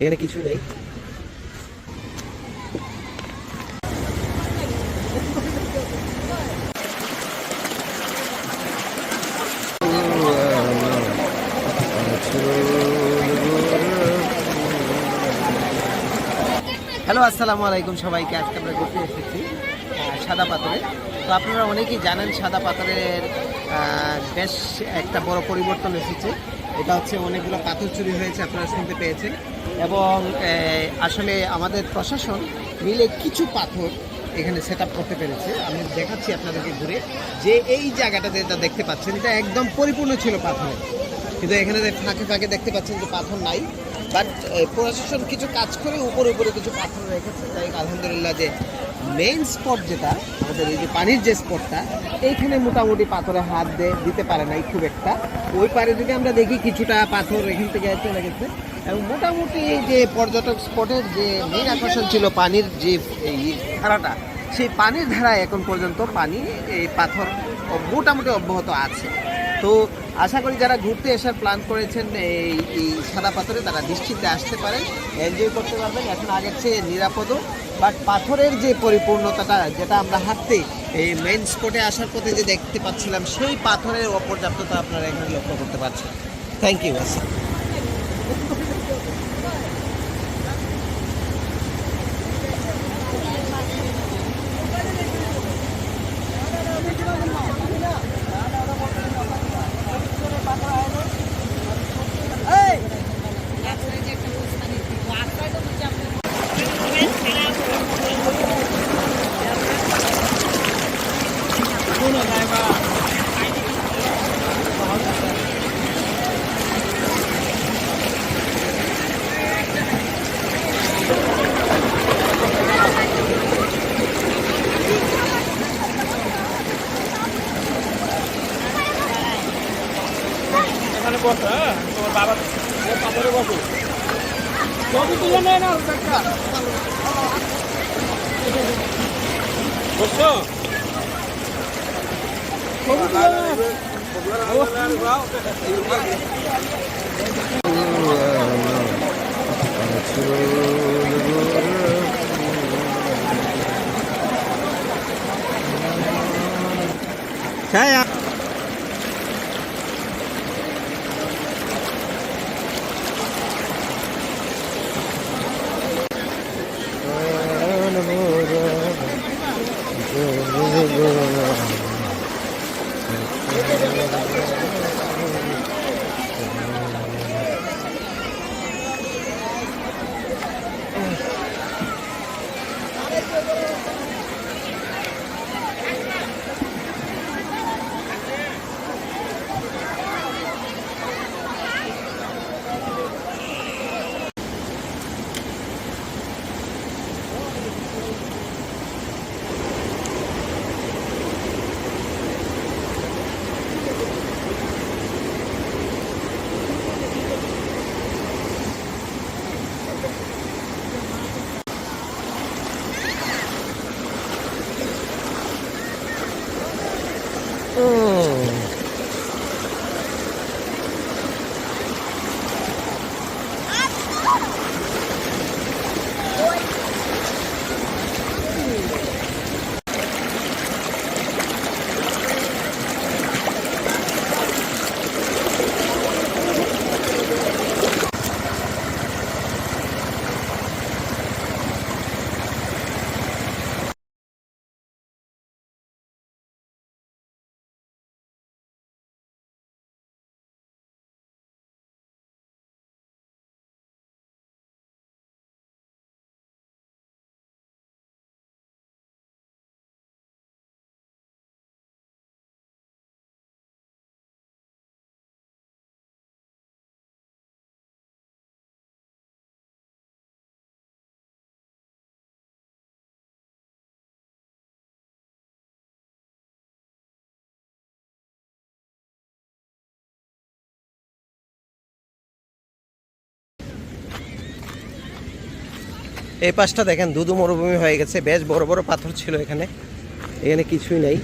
এখানে কিছু নেই। হ্যালো, আসসালামু আলাইকুম সবাইকে। আজকে আমরা ঘুরতে এসেছি সাদা পাথরে। তো আপনারা অনেকেই জানেন সাদা পাথরের বেশ একটা বড় পরিবর্তন এসেছে। এটা হচ্ছে অনেকগুলো পাথর চুরি হয়েছে, আপনারা শুনতে পেয়েছেন। এবং আসলে আমাদের প্রশাসন মিলে কিছু পাথর এখানে সেট করতে পেরেছে। আমি দেখাচ্ছি আপনাদেরকে ঘুরে যে এই জায়গাটা যেটা দেখতে পাচ্ছেন, এটা একদম পরিপূর্ণ ছিল পাথর। কিন্তু এখানে ফাঁকে ফাঁকে দেখতে পাচ্ছেন যে পাথর নাই। বাট প্রশাসন কিছু কাজ করে উপরে উপরে কিছু পাথর রেখেছে। তাই আলহামদুলিল্লাহ যে মেইন স্পট যেটা, আমাদের এই যে পানির যে স্পটটা এইখানে মোটামুটি পাথরে হাত দিয়ে দিতে পারে নাই খুব একটা। ওই পারে যদি আমরা দেখি কিছুটা পাথর এখান থেকে চলে গেছে এবং মোটামুটি যে পর্যটক স্পটের যে মেইন আকর্ষণ ছিল পানির যে ধারাটা, সেই পানির ধারায় এখন পর্যন্ত পানি, এই পাথর মোটামুটি অব্যাহত আছে। তো আশা করি যারা ঘুরতে আসার প্ল্যান করেছেন, এই এই সাদা পাথরে তারা নিশ্চিন্তে আসতে পারেন এনজয় করতে পারবেন। এখন আগের চেয়ে নিরাপদও বাট পাথরের যে পরিপূর্ণতাটা, যেটা আমরা হাঁটতে, এই মেন স্পটে আসার পথে যে দেখতে পাচ্ছিলাম, সেই পাথরের অপর্যাপ্ততা আপনারা এখানে লক্ষ্য করতে পারছেন। থ্যাংক ইউ আচ্ছা বসো হ্যাঁ তোমার বাবা পাথরে বসো ছবি তুলে নেয় না একটা বসো এই পাশটা দেখেন, দুদু মরুভূমি হয়ে গেছে। বেশ বড় বড় পাথর ছিল এখানে। এখানে কিছুই নেই।